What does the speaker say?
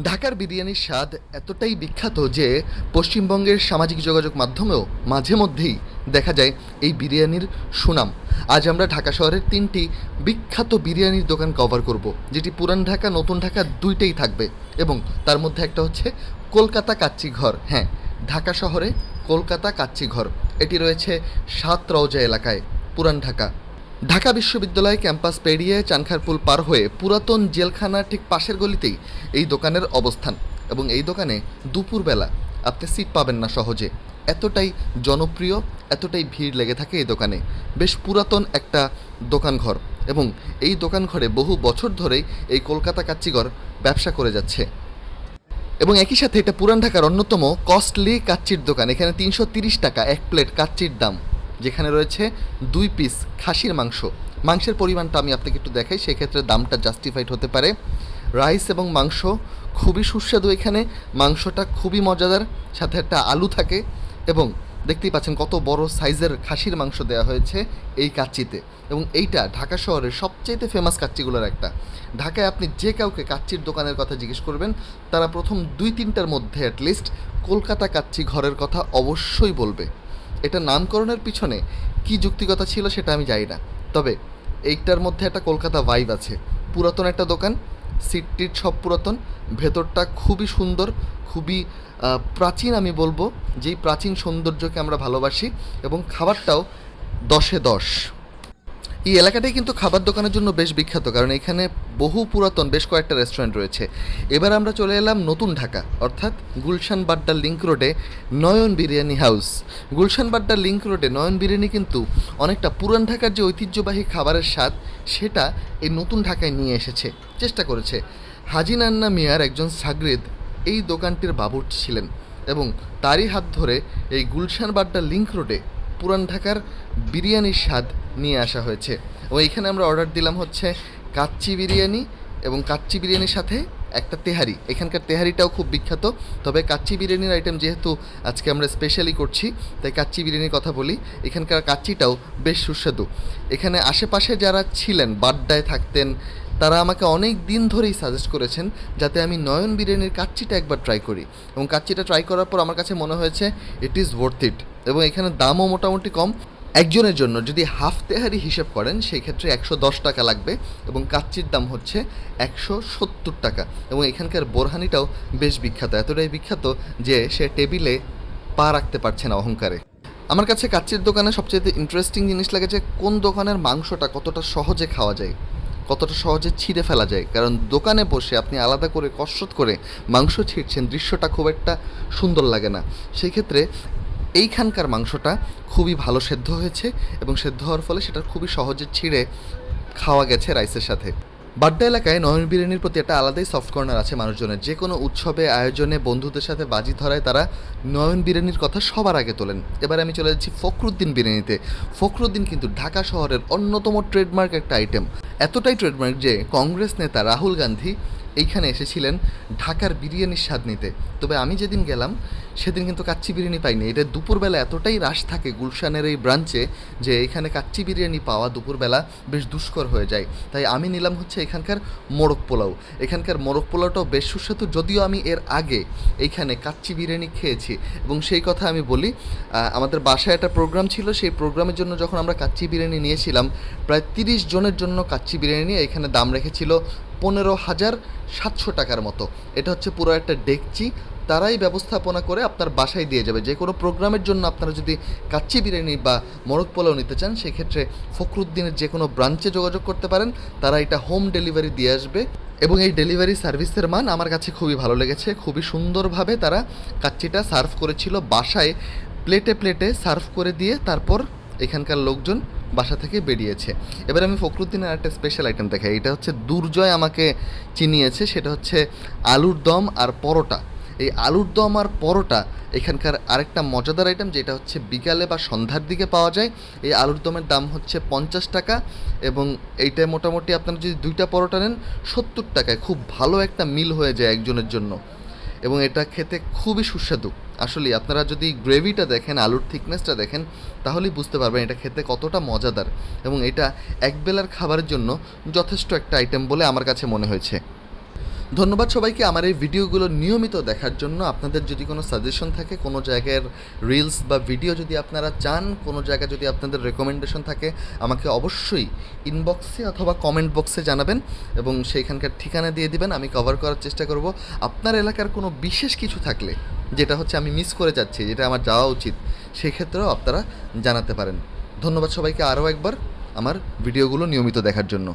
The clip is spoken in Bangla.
ঢাকার বিরিয়ানির স্বাদ এতটাই বিখ্যাত যে পশ্চিমবঙ্গের সামাজিক যোগাযোগ মাধ্যমেও মাঝে মধ্যেই দেখা যায় এই বিরিয়ানির সুনাম। আজ আমরা ঢাকা শহরের তিনটি বিখ্যাত বিরিয়ানির দোকান কভার করব, যেটি পুরান ঢাকা, নতুন ঢাকা দুইটাই থাকবে এবং তার মধ্যে একটা হচ্ছে কলকাতা কাচ্চি ঘর। হ্যাঁ ঢাকা শহরে কলকাতা কাচ্চি ঘর। এটি রয়েছে সাত রওজা এলাকায়, পুরান ঢাকা। ঢাকা বিশ্ববিদ্যালয় ক্যাম্পাস পেরিয়ে চানখারপুল পার হয়ে পুরাতন জেলখানার ঠিক পাশের গলিতেই এই দোকানের অবস্থান এবং এই দোকানে দুপুরবেলা আপনি সিট পাবেন না সহজে। এতটাই জনপ্রিয়, এতটাই ভিড় লেগে থাকে এই দোকানে। বেশ পুরাতন একটা দোকানঘর এবং এই দোকানঘরে বহু বছর ধরেই এই কলকাতা কাচ্চিঘর ব্যবসা করে যাচ্ছে। এবং একই সাথে এটা পুরান ঢাকার অন্যতম কস্টলি কাচ্চির দোকান। এখানে তিনশো টাকা এক প্লেট কাচ্চির দাম। যেখানে রয়েছে দুই পিস খাসির মাংস। মাংসের পরিমাণটা আমি আপনাকে একটু দেখাই, সেক্ষেত্রে দামটা জাস্টিফাইড হতে পারে। রাইস এবং মাংস খুবই সুস্বাদু এখানে। মাংসটা খুবই মজাদার, সাথে একটা আলু থাকে এবং দেখতেই পাচ্ছেন কত বড় সাইজের খাসির মাংস দেওয়া হয়েছে এই কাচ্চিতে। এবং এইটা ঢাকা শহরের সবচেয়ে ফেমাস কাচ্চিগুলোর একটা। ঢাকায় আপনি যে কাউকে কাচ্চির দোকানের কথা জিজ্ঞেস করবেন, তারা প্রথম দুই তিনটার মধ্যে অ্যাটলিস্ট কলকাতা কাচ্চি ঘরের কথা অবশ্যই বলবে। এটা নামকরণের পিছনে কি যুক্তিকতা ছিল সেটা আমি জানি না। তবে এইটার মধ্যে একটা কলকাতা ভাইব আছে। পুরাতন একটা দোকান, সিটটির সব পুরাতন, ভেতরটা খুবই সুন্দর, খুবই প্রাচীন আমি বলব, যেই প্রাচীন সৌন্দর্যকে আমরা ভালোবাসি এবং খাবারটাও দশে দশ। এই এলাকাটাই কিন্তু খাবার দোকানের জন্য বেশ বিখ্যাত, কারণ এখানে বহু পুরাতন বেশ কয়েকটা রেস্টুরেন্ট রয়েছে। এবার আমরা চলে এলাম নতুন ঢাকা, অর্থাৎ গুলশান বাড্ডার লিংক রোডে নয়ন বিরিয়ানি হাউস। গুলশান বাড্ডার লিংক রোডে নয়ন বিরিয়ানি কিন্তু অনেকটা পুরান ঢাকার যে ঐতিহ্যবাহী খাবারের স্বাদ, সেটা এই নতুন ঢাকায় নিয়ে এসেছে। চেষ্টা করেছে। হাজি নান্না মিয়ার একজন সাগরেদ এই দোকানটির বাবুর্চি ছিলেন এবং তারই হাত ধরে এই গুলশান বাড্ডা লিঙ্ক রোডে পুরান ঢাকার বিরিয়ানির স্বাদ নিয়ে আসা হয়েছে। এবং এখানে আমরা অর্ডার দিলাম হচ্ছে কাচ্চি বিরিয়ানি এবং কাচ্চি বিরিয়ানির সাথে একটা তেহারি। এখানকার তেহারিটাও খুব বিখ্যাত। তবে কাচ্চি বিরিয়ানির আইটেম যেহেতু আজকে আমরা স্পেশালি করছি, তাই কাচ্চি বিরিয়ানির কথা বলি। এখানকার কাচ্চিটাও বেশ সুস্বাদু। এখানে আশেপাশে যারা ছিলেন, বাড্ডায় থাকতেন, তারা আমাকে অনেক দিন ধরেই সাজেস্ট করেছেন যাতে আমি নয়ন বিরিয়ানির কাচ্চিটা একবার ট্রাই করি। এবং কাচ্চিটা ট্রাই করার পর আমার কাছে মনে হয়েছে ইট ইজ ওয়ার্থ ইট এবং এখানে দামও মোটামুটি কম। একজনের জন্য যদি হাফ তেহারি হিসেব করেন সেই ক্ষেত্রে একশো দশ টাকা লাগবে এবং কাচ্চির দাম হচ্ছে একশো সত্তর টাকা। এবং এখানকার বোরহানিটাও বেশ বিখ্যাত। এতটাই বিখ্যাত যে সে টেবিলে পা রাখতে পারছে না অহংকারে। আমার কাছে কাচ্চির দোকানে সবচেয়ে ইন্টারেস্টিং জিনিস লাগে যে, কোন দোকানের মাংসটা কতটা সহজে খাওয়া যায়, কতটা সহজে ছিঁড়ে ফেলা যায়। কারণ দোকানে বসে আপনি আলাদা করে কসরত করে মাংস ছিঁড়ছেন, দৃশ্যটা খুব একটা সুন্দর লাগে না। সেই ক্ষেত্রে এইখানকার মাংসটা খুবই ভালো সেদ্ধ হয়েছে এবং সেদ্ধ হওয়ার ফলে সেটা খুবই সহজে ছিঁড়ে খাওয়া গেছে রাইসের সাথে। বাড্ডা এলাকায় নয়ন বিরিয়ানির প্রতি একটা আলাদাই সফট কর্নার আছে মানুষজনের। যে কোনো উৎসবে, আয়োজনে বন্ধুদের সাথে বাজি ধরায় তারা নয়ন বিরিয়ানির কথা সবার আগে তোলেন। এবার আমি চলে যাচ্ছি ফখরুদ্দিন বিরিয়ানিতে। ফখরুদ্দিন কিন্তু ঢাকা শহরের অন্যতম ট্রেডমার্ক একটা আইটেম এতটাই ট্রেডমার্ক যে কংগ্রেস নেতা রাহুল গান্ধী এইখানে এসেছিলেন ঢাকার বিরিয়ানির স্বাদ নিতে। তবে আমি যেদিন গেলাম সেদিন কিন্তু কাচ্চি বিরিয়ানি পাইনি। এটা দুপুরবেলা এতটাই রাশ থাকে গুলশানের এই ব্রাঞ্চে যে এখানে কাচ্চি বিরিয়ানি পাওয়া দুপুরবেলা বেশ দুষ্কর হয়ে যায়। তাই আমি নিলাম হচ্ছে এখানকার মোরগ পোলাও। এখানকার মোরগ পোলাওটাও বেশ সুস্বাদু, যদিও আমি এর আগে এইখানে কাচ্চি বিরিয়ানি খেয়েছি। এবং সেই কথা আমি বলি আমাদের বাসায় একটা প্রোগ্রাম ছিল, সেই প্রোগ্রামের জন্য যখন আমরা কাচ্চি বিরিয়ানি নিয়েছিলাম, প্রায় তিরিশ জনের জন্য কাচ্চি বিরিয়ানি নিয়ে এখানে দাম রেখেছিল পনেরো হাজার সাতশো টাকার মতো। এটা হচ্ছে পুরো একটা ডেকচি তারাই ব্যবস্থাপনা করে আপনার বাসায় দিয়ে যাবে। যে কোনো প্রোগ্রামের জন্য আপনারা যদি কাচ্চি বিরিয়ানি বা মোরগ পোলাও নিতে চান, সেক্ষেত্রে ফখরুদ্দিনের যে কোনো ব্রাঞ্চে যোগাযোগ করতে পারেন। তারা এটা হোম ডেলিভারি দিয়ে আসবে এবং এই ডেলিভারি সার্ভিসের মান আমার কাছে খুবই ভালো লেগেছে। খুবই সুন্দরভাবে তারা কাচ্চিটা সার্ভ করেছিল বাসায়। প্লেটে প্লেটে সার্ভ করে দিয়ে তারপর এখানকার লোকজন বাসা থেকে বেরিয়েছে। এবার আমি ফখরুদ্দিনের একটা স্পেশাল আইটেম দেখাই। এটা হচ্ছে দুর্জয় আমাকে চিনিয়েছে। সেটা হচ্ছে আলুর দম আর পরোটা। এই আলুর দম আর পরোটা এখানকার আরেকটা মজাদার আইটেম যেটা হচ্ছে বিকালে বা সন্ধ্যার দিকে পাওয়া যায়। এই আলুর দমের দাম হচ্ছে পঞ্চাশ টাকা এবং এইটা মোটামুটি আপনারা যদি দুইটা পরোটা নেন, সত্তর টাকায় খুব ভালো একটা মিল হয়ে যায় একজনের জন্য। এবং এটা খেতে খুবই সুস্বাদু। আসলে আপনারা যদি গ্রেভিটা দেখেন, আলুর থিকনেসটা দেখেন, তাহলেই বুঝতে পারবেন এটা খেতে কতটা মজাদার। এবং এটা একবেলার খাবারের জন্য যথেষ্ট একটা আইটেম বলে আমার কাছে মনে হয়েছে। ধন্যবাদ সবাইকে। আমার এই ভিডিওগুলো নিয়মিত দেখার জন্য আপনাদের যদি কোনো সাজেশন থাকে, কোনো জায়গার রিলস বা ভিডিও যদি আপনারা চান, কোনো জায়গায় যদি আপনাদের রেকমেন্ডেশন থাকে, আমাকে অবশ্যই ইনবক্সে অথবা কমেন্ট বক্সে জানাবেন এবং সেইখানকার ঠিকানা দিয়ে দিবেন, আমি কভার করার চেষ্টা করব। আপনার এলাকার কোনো বিশেষ কিছু থাকলে, যেটা হচ্ছে আমি মিস করে যাচ্ছি, যেটা আমার যাওয়া উচিত, সেক্ষেত্রেও আপনারা জানাতে পারেন। ধন্যবাদ সবাইকে আরও একবার আমার ভিডিওগুলো নিয়মিত দেখার জন্য।